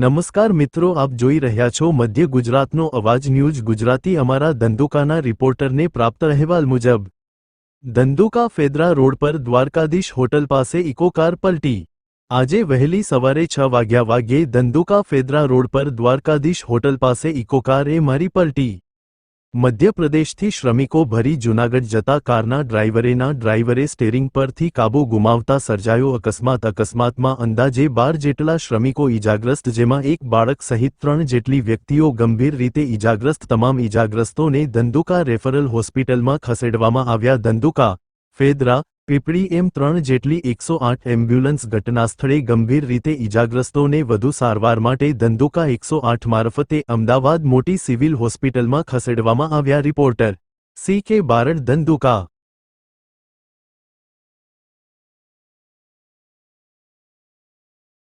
નમસ્કાર મિત્રો, આપ જોઈ રહ્યા છો મધ્ય ગુજરાતનો અવાજ ન્યૂઝ, ગુજરાતી અમારા ધંધુકાના રિપોર્ટરને પ્રાપ્ત અહેવાલ મુજબ. ધંધુકા ફેદરા રોડ પર દ્વારકાધીશ હોટલ પાસે ઇકો કાર પલટી. આજે વહેલી સવારે છ વાગ્યા વાગ્યે ધંધુકા ફેદરા રોડ પર દ્વારકાધીશ હોટલ પાસે ઇકો કાર મારી પલટી. મધ્યપ્રદેશથી શ્રમિકો ભરી જૂનાગઢ જતા કારના ડ્રાઈવરેના ડ્રાઈવરે સ્ટેરિંગ પરથી કાબુ ગુમાવતા સર્જાયો અકસ્માત. અકસ્માતમાં અંદાજે બાર જેટલા શ્રમિકો ઈજાગ્રસ્ત, જેમાં એક બાળક સહિત ત્રણ જેટલી વ્યક્તિઓ ગંભીર રીતે ઈજાગ્રસ્ત. તમામ ઇજાગ્રસ્તોને ધંધુકા રેફરલ હોસ્પિટલમાં ખસેડવામાં આવ્યા ધંધુકા, ફેદરા પીપળી એમ ત્રણ જેટલી એકસો આઠ એમ્બ્યુલન્સ ઘટનાસ્થળે ગંભીર રીતે ઇજાગ્રસ્તોને વધુ સારવાર માટે ધંધુકા એકસો આઠ મારફતે અમદાવાદ મોટી સિવિલ હોસ્પિટલમાં ખસેડવામાં આવ્યા રિપોર્ટર. સી કે બારડ ધંધુકા